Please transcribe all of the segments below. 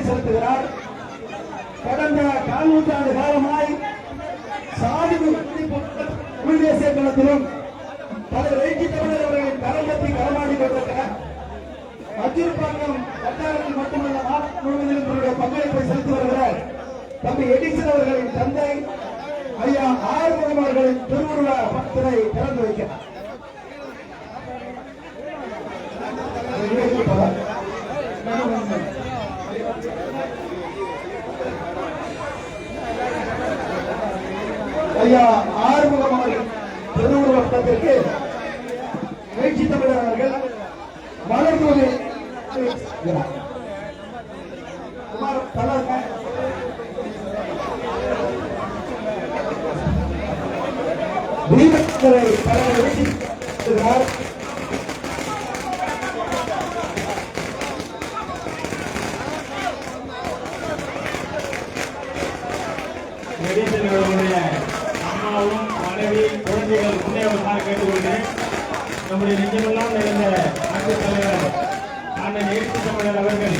அஞ்சலி செலுத்துகிறார் கடந்த கால் நூற்றாண்டு காலமாய் சாதி தமிழ் தேசிய களத்திலும் தலைவர் தமிழர் அவர்களின் கரம்பத்தி களமாடி கொண்டிருக்கிறார். அஜிர்பாக்கம் வட்டாரத்தில் மட்டுமல்ல மாவட்டம் முழுவதிலும் தன்னுடைய பங்களிப்பை செலுத்தி வருகிறார். தம்பி எடிசன் அவர்களின் தந்தை ஐயா ஆறுமுகம் அவர்களின் திருவுருவ பக்தரை திறந்து வைக்கிறார். ஐயா ஆறுமுகம் அவர்கள் திருவுருவ பக்தத்திற்கு எழுச்சி தமிழர் அவர்கள் மலர்தூவி குமார் தலர்க தீபங்களை குழந்தைகள் கேட்டுக்கொள்கிறேன் நம்முடைய நெஞ்சமெல்லாம் நிறைந்த நாட்டுத் தலைவர் அண்ணன் எழுத்து தமிழர் அவர்கள்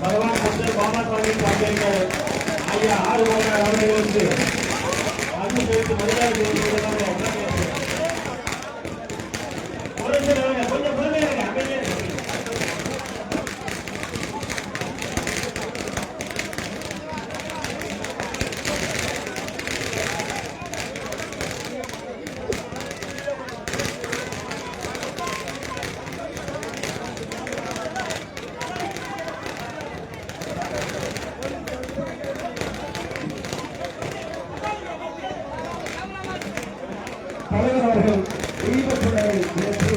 பகவான் புத்தர் பாமா சுவாமி பங்கேற்க ஐயா ஆறு மாதம் அவர்களுக்கு அன்பு செலுத்தி மரியாதை செலுத்துவதற்காக ஒரு சிலர் Thank you.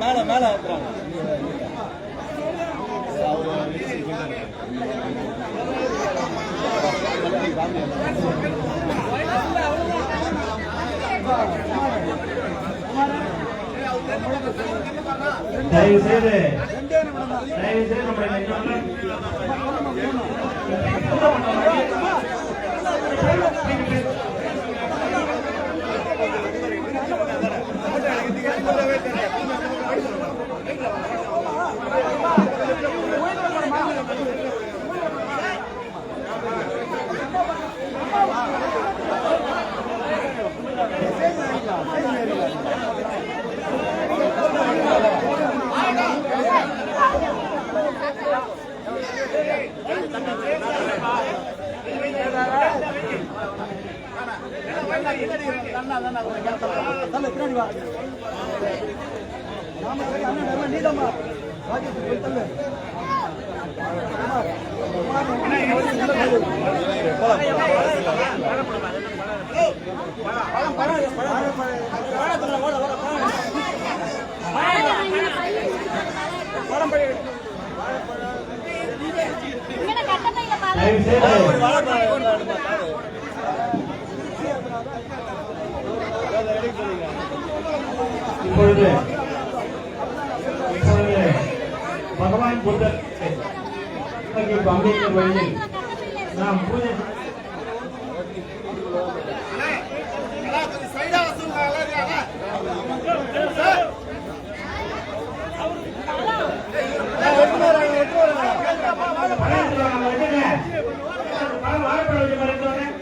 மேல மேல இருக்கிறாங்க தயவு செய்து தயவு செய்து வாழப்பழம் இப்பொழுது இப்பொழுது பகவான் புத்தர் அம்பேத்கர் வழியில் நாம் பூஜை பணம் எடுத்துட்டு வாழைப்பழம் வச்சு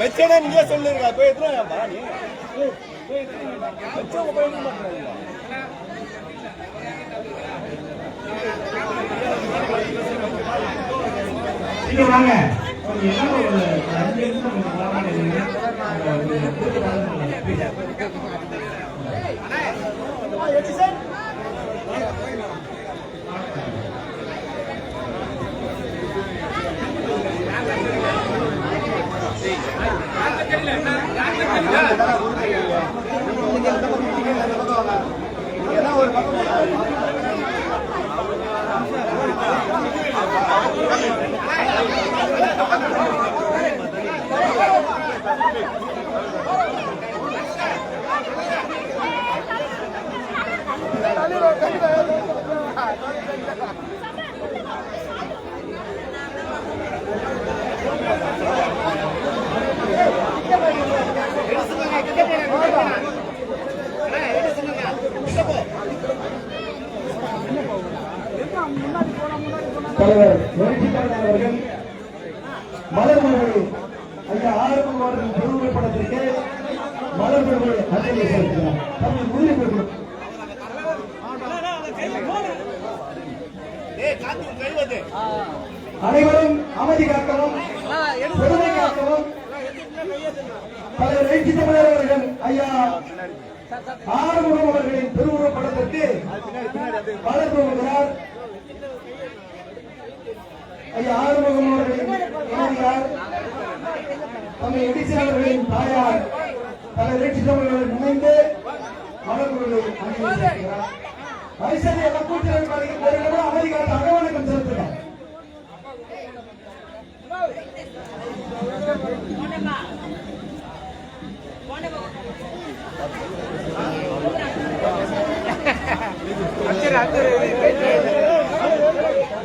வச்சேனே நீங்க சொல்லுங்க. போய் எத்தனை நீ. வச்சவங்க போய் என்ன பண்றாங்க சீக்கிரம் வாங்க. என்ன தலைவர் எழுச்சிக்காரன் அவர்கள் மலர்மொழி ஐயா ஆரம்பம் அவர்கள் பெருமைப்படத்திற்கு மலர்மொழி அழைப்பு சேர்க்கிறார் தம்மை உறுதி பெறும் அனைவரும் அமைதி காக்கவும் பெருமை காக்கவும். தலைவர் எழுச்சி தமிழர் அவர்கள் ஐயா ஆறுமுகம் அவர்களின் திருவுருவ வளர்ந்து வருகிறார் தம்பி ஆறுமுகம் தம்பி எடிசன் அவர்களின் தாயார் பல வீட்டுத்தமிழர்கள் முனைந்து மலர்களை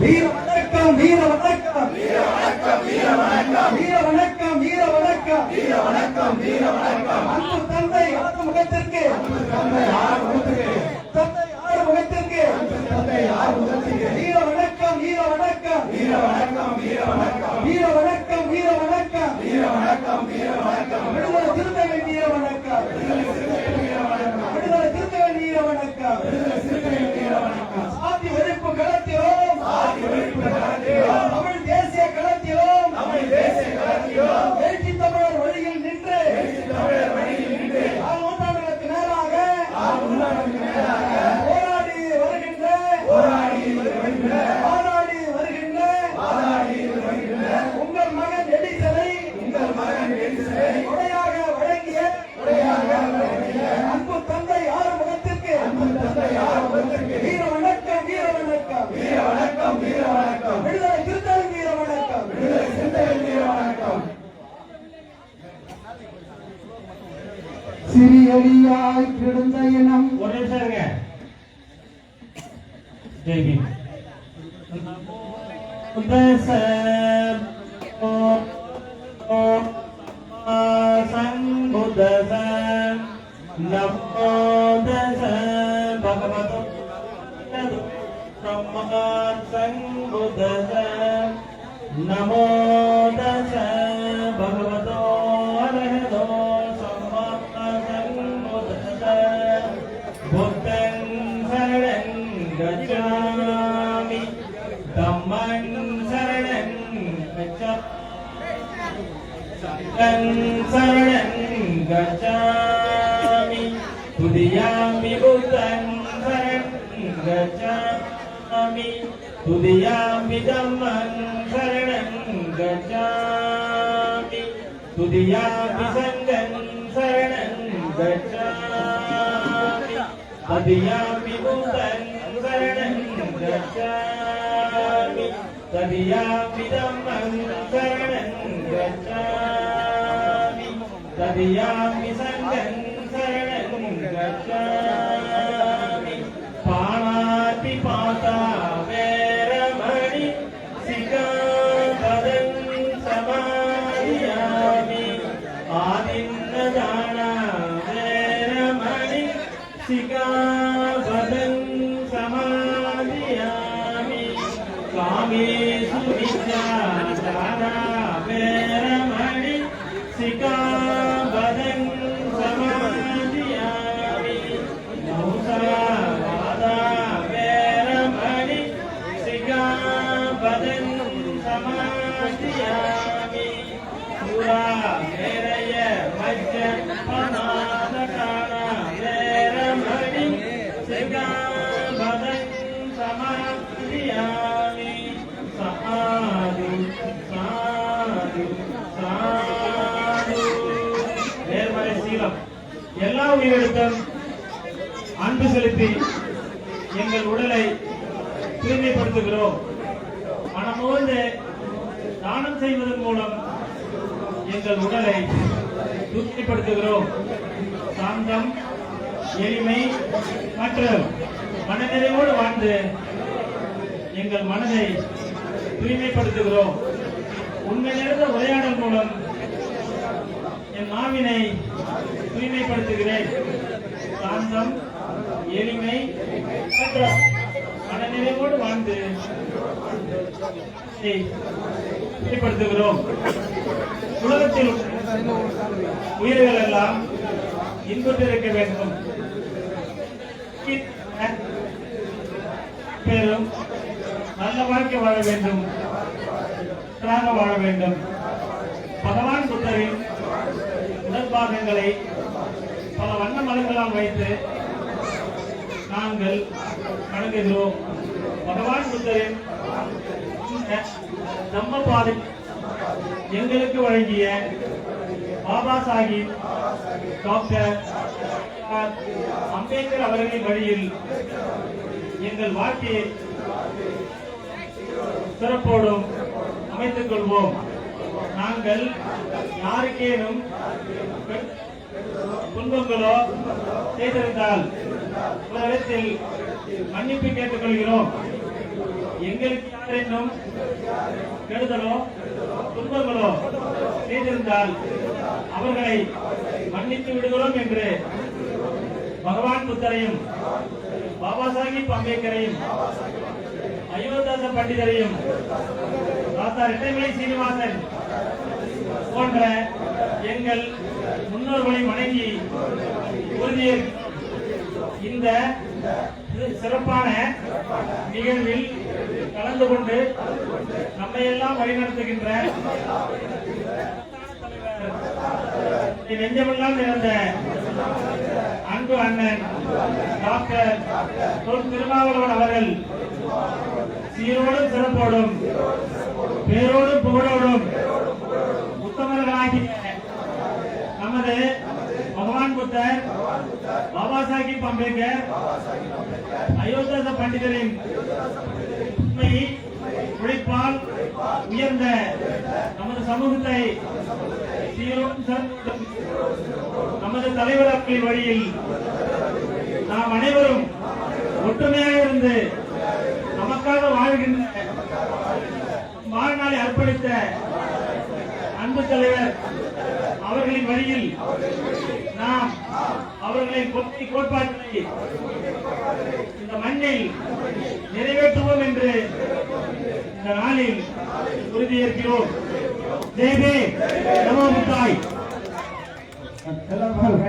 வீர வணக்கம் வீர வணக்கம். வீர வணக்கம் வீர வணக்கம் வீர வணக்கம் வீர வணக்கம் வீர வணக்கம் அன்பு தந்தை ஆறு முகத்திற்கு. தந்தை ஆறு முகத்திற்கு. தந்தை ஆறு முகத்திற்கு தந்தை ஆறு முகத்திற்கு வீர வணக்கம் வீர வணக்கம் வீர வணக்கம் வீர வணக்கம் வீர வணக்கம் வீர வணக்கம் வீர வணக்கம் வீர வணக்கம் விடுதலை திருத்தங்கள் வீர வணக்கம் சிறியடியாய் கிடந்த இனம் ஒரே சாருங்க தேவி नमो दश சரணம் கச்சாமி துதியாமி புத்தன் சரணம் கச்சாமி துதியாமி தம்மன் சரணம் கச்சாமி துதியாமி சங்கன் சரணம் கச்சாமி அதியாமி புத்தன் சரணம் கச்சாமி ததியாமி தம்மன் ததியாமி எங்கள் உடலை தூய்மைப்படுத்துகிறோம். மனமோந்து தானம் செய்வதன் மூலம் எங்கள் உடலை தூய்மைப்படுத்துகிறோம். சாந்தம் எளிமை மற்றும் மனநிறைவோடு வாழ்ந்து எங்கள் மனதை தூய்மைப்படுத்துகிறோம். உண்மை நிறைந்த உரையாடல் மூலம் என் நாவினை தூய்மைப்படுத்துகிறேன். சாந்தம் எளிமை மனநிறைவோடு வாழ்ந்து இதை உலகத்தில் உயிர்கள் எல்லாம் இன்புற்றிருக்க வேண்டும். பேரும் நல்ல வாழ்க்கை வாழ வேண்டும். நன்றாக வாழ வேண்டும். பகவான் புத்தரின் உடற்பாகங்களை பல வண்ண மலங்களால் வைத்து நாங்கள் வணங்குகிறோம் பகவான் புத்தரின் நம்ம பாதை எங்களுக்கு வழங்கிய பாபா சாஹிப் டாக்டர் அம்பேத்கர் அவர்களின் வழியில் எங்கள் வாழ்க்கையை சிறப்போடும் அமைத்துக் கொள்வோம். நாங்கள் யாருக்கேனும் துன்பங்களோ செய்திருந்தால் உலகத்தில் மன்னிப்பு கேட்டுக்கொள்கிறோம். எங்களுக்கு யாரென்னும் கெடுதலோ துன்பங்களோ செய்திருந்தால் அவர்களை மன்னித்து விடுகிறோம் என்று பகவான் புத்தரையும் பாபா சாஹிப் அம்பேத்கரையும் அயோத்தாச பண்டிதரையும் தாத்தா ரெட்டைமலை சீனிவாசன் போன்ற எங்கள் முன்னோர்களை வணங்கி உறுதியேற்க இந்த சிறப்பான நிகழ்வில் கலந்து கொண்டு நம்மை எல்லாம் வழிநடத்துகின்ற நெஞ்சமெல்லாம் நிறைந்த அன்பு அண்ணன் டாக்டர் தொல் திருமாவளவன் அவர்கள் சீரோடும் சிறப்போடும் பேரோடும் புகழோடும் உத்தமர்களாகிய நமது பகவான் புத்தர் பாபா சாஹிப் அம்பேத்கர் அயோத்தாச பண்டிதரின் உழைப்பால் உயர்ந்த நமது சமூகத்தை நமது தலைவர் அவர்களின் வழியில் நாம் அனைவரும் ஒற்றுமையாக இருந்து நமக்காக வாழ்கின்ற வாழ்நாளை அர்ப்பணித்த அன்பு தலைவர் அவர்களின் வழியில் நாம் அவர்களின் கொள்கை கோட்பாடுகளை இந்த மண்ணில் நிறைவேற்றுவோம் என்று இந்த நாளில் உறுதியேற்கிறோம். தேவே நமோ தாய் எல்லாரும்